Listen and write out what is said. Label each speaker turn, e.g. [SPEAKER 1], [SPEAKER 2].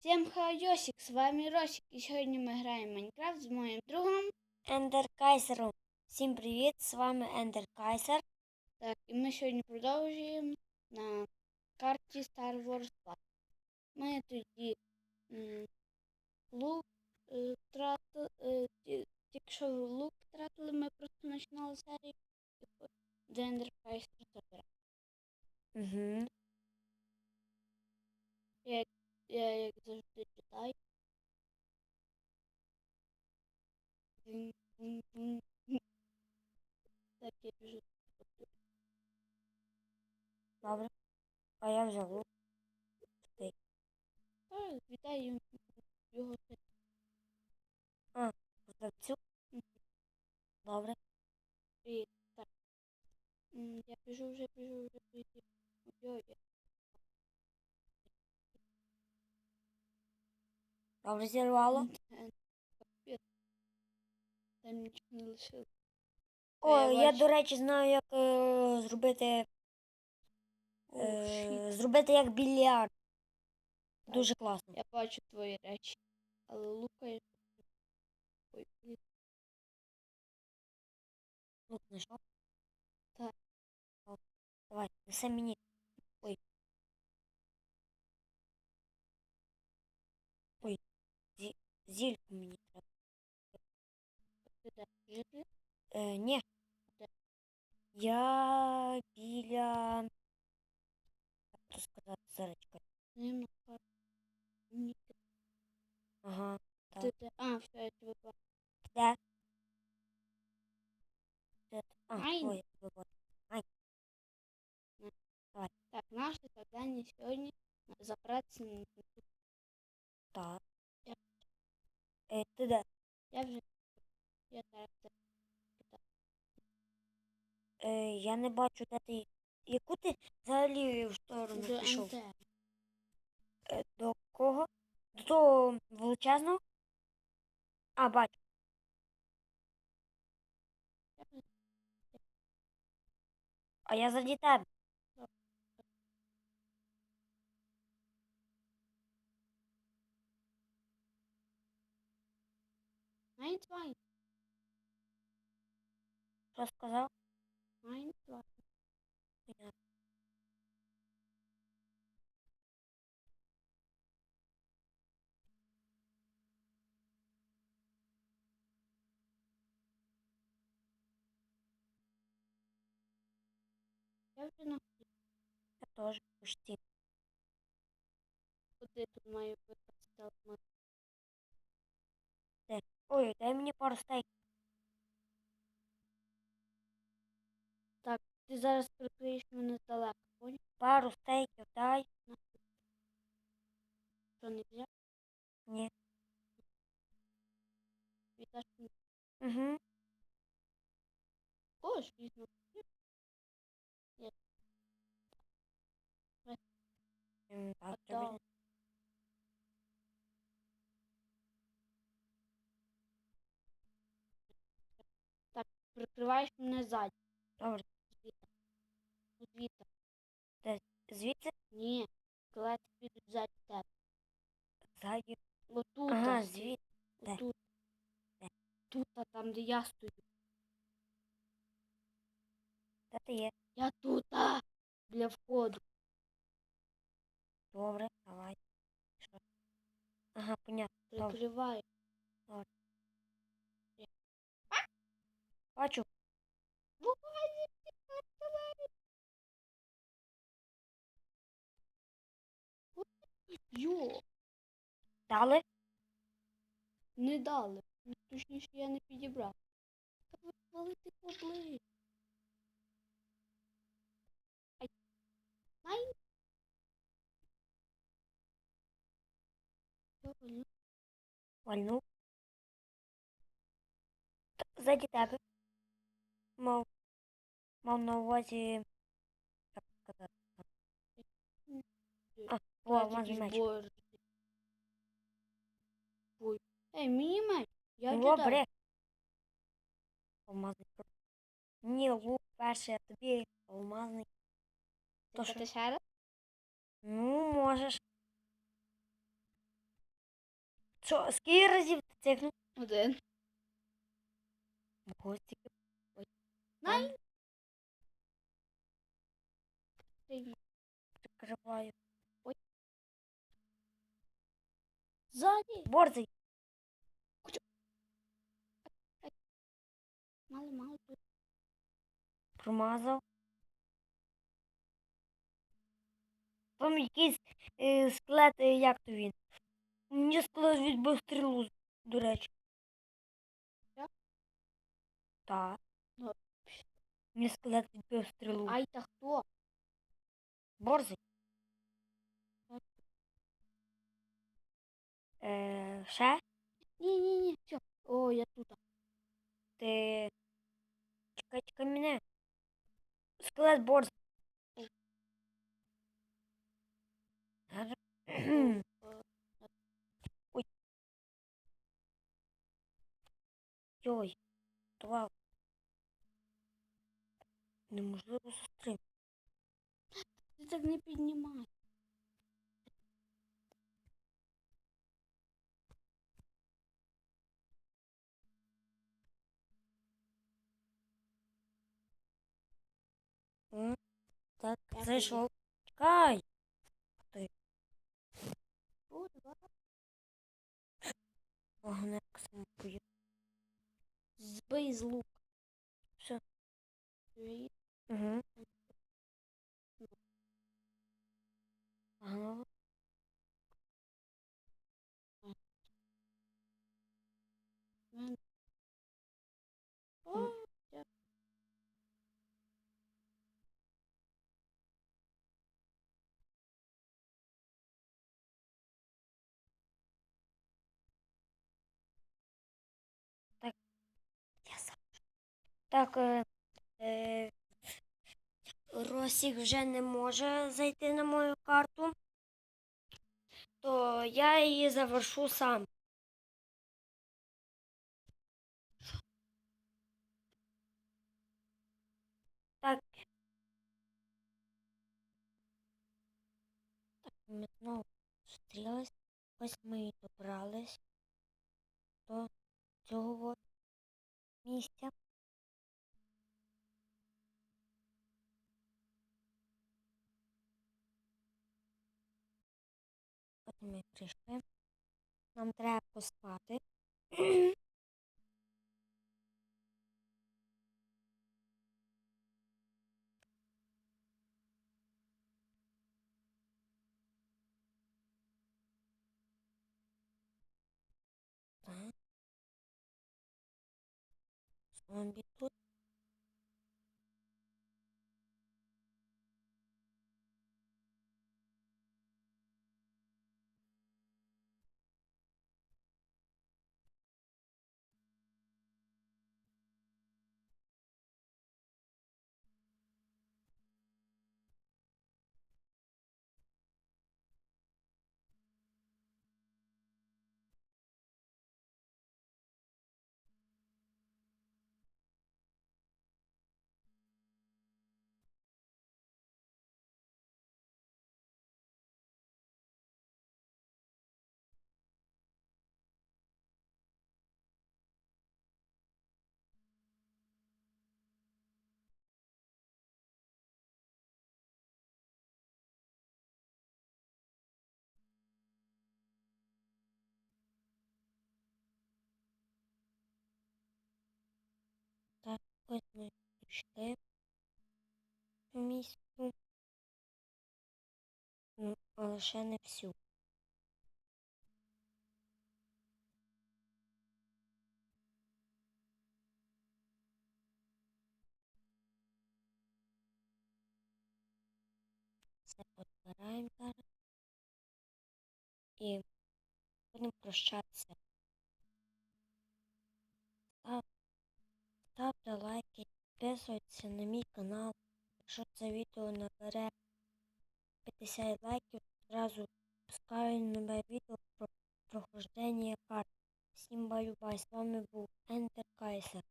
[SPEAKER 1] Всем хайосик, с вами Росик, і сьогодні ми граємо в Майнкрафт з моїм другом.
[SPEAKER 2] Ендер Кайсером. Всім привіт! З вами Ендер Кайсер.
[SPEAKER 1] Так, і ми сьогодні продовжуємо на карті Star Wars 2. Ми тоді лук ті- тільки що лук втратили, ми просто починали серію. Де Ендер забирав.
[SPEAKER 2] Угу.
[SPEAKER 1] Я, я як завжди читаю. Так, я біжу.
[SPEAKER 2] Добре. А я вже лук.
[SPEAKER 1] Так, вітаю його.
[SPEAKER 2] Продавцю.
[SPEAKER 1] Мгм.
[SPEAKER 2] Добре.
[SPEAKER 1] Привіт. Так. Я біжу вже, біжу вже, біжу. Ой, я.
[SPEAKER 2] Добре зірвало.
[SPEAKER 1] Е. Там нічого не лишилось.
[SPEAKER 2] О,
[SPEAKER 1] я
[SPEAKER 2] до речі, знаю, як е, зробити. Е, зробити як більярд. Дуже класно.
[SPEAKER 1] Я бачу твої речі. Але лукаєш.
[SPEAKER 2] Лук знайшов.
[SPEAKER 1] Так.
[SPEAKER 2] Давай, неси мені. Зі... Зільку мені треба.
[SPEAKER 1] ти де? Жити?
[SPEAKER 2] Е, ні.
[SPEAKER 1] Де?
[SPEAKER 2] Я біля. Як то сказати, заречка.
[SPEAKER 1] Нема карти. Ні.
[SPEAKER 2] Ага. Так.
[SPEAKER 1] Ти де? А, все, я тебе бачу.
[SPEAKER 2] Де? Де? ти? А,
[SPEAKER 1] Ай.
[SPEAKER 2] ой, я тебе бачу.
[SPEAKER 1] Так, наше завдання сьогодні забратися на
[SPEAKER 2] Так. Де?
[SPEAKER 1] Я вже я зараз
[SPEAKER 2] Е, я не бачу, де ти. Яку ти взагалі в сторону
[SPEAKER 1] до
[SPEAKER 2] пішов?
[SPEAKER 1] НТ.
[SPEAKER 2] Е, до кого? До того величезного? А, бачу. А я заді тебе.
[SPEAKER 1] Майнтвайн,
[SPEAKER 2] Що сказав?
[SPEAKER 1] Майнтвайн.
[SPEAKER 2] Понятно.
[SPEAKER 1] Я вже на
[SPEAKER 2] Я теж почти.
[SPEAKER 1] куди тут маю використати.
[SPEAKER 2] Ой, дай мені пару стейків.
[SPEAKER 1] Ти зараз прикриєш мене здалека, понял?
[SPEAKER 2] Пару стейків дай.
[SPEAKER 1] Що не взяв?
[SPEAKER 2] Ні. Угу.
[SPEAKER 1] Кож, візьму.
[SPEAKER 2] Так,
[SPEAKER 1] Готово.
[SPEAKER 2] тобі.
[SPEAKER 1] Прикриваєш мене ззаді.
[SPEAKER 2] Добре.
[SPEAKER 1] Звідти. Звідти.
[SPEAKER 2] Звідси?
[SPEAKER 1] Ні. Скелети підуть ззаді тебе.
[SPEAKER 2] Ззаді.
[SPEAKER 1] Отут.
[SPEAKER 2] Ага, де?
[SPEAKER 1] Отут.
[SPEAKER 2] Де?
[SPEAKER 1] Тут, а там, де я стою.
[SPEAKER 2] Де ти є?
[SPEAKER 1] Я тут, а, для входу.
[SPEAKER 2] Добре, давай. Що? Ага, понятно. Добре.
[SPEAKER 1] Прикриваю.
[SPEAKER 2] Бачу.
[SPEAKER 1] Йо,
[SPEAKER 2] Дали?
[SPEAKER 1] не дали. Ну, Точніше, я не підібрав. Та ви валити поближче. Ай. Ай. Що, ну,
[SPEAKER 2] Вальнув. Тебе. Мав. Мав на увазі. Як сказати? А, о,
[SPEAKER 1] бачиш,
[SPEAKER 2] алмазний меч.
[SPEAKER 1] Ей, мені меч. Я
[SPEAKER 2] Ну, добре. Алмазний. Ні, лук перший, а тобі алмазний.
[SPEAKER 1] То
[SPEAKER 2] що?
[SPEAKER 1] ти ще раз?
[SPEAKER 2] Ну, можеш. Що, скільки разів ти цикнув?
[SPEAKER 1] Один.
[SPEAKER 2] Гостики.
[SPEAKER 1] Най.
[SPEAKER 2] Прикриваю.
[SPEAKER 1] Ззаді.
[SPEAKER 2] Борзий.
[SPEAKER 1] Мало, мало.
[SPEAKER 2] Промазав. Там якийсь е, склет, е, як то він. Мені склет відбив стрілу, до речі.
[SPEAKER 1] Я?
[SPEAKER 2] Так. Мені склет відбив стрілу.
[SPEAKER 1] Ай, та хто?
[SPEAKER 2] Борзий. Е, ще?
[SPEAKER 1] Ні, ні, ні, все. О, я тут.
[SPEAKER 2] Ти. Чекай, чекай мене. Скелет борзий. Ой. Йой. Твав. Неможливо зустріти.
[SPEAKER 1] Ти так не піднімай.
[SPEAKER 2] Так, зайшов. Чекай.
[SPEAKER 1] Два.
[SPEAKER 2] Вагонетка самопою.
[SPEAKER 1] Збий з лук.
[SPEAKER 2] Все.
[SPEAKER 1] Твої.
[SPEAKER 2] Угу. Ага.
[SPEAKER 1] Мен. О, я.
[SPEAKER 2] Я сам. Так, е, е, Росік вже не може зайти на мою карту, то я її завершу сам. Так. Так, ми знову зустрілись. Ось ми і добрались до цього ми прийшли. Нам треба поспати. Зомбі тут. Ось ми пішли в місцю. Ну, але ще не всю. Все підбираємо зараз. І будемо прощатися. Ставте лайки, підписуйтесь на мій канал. Якщо це відео набере 50 лайків, одразу пускаю нове відео про прохождення карт. Всім баю-бай, з вами був Ентер Кайсер.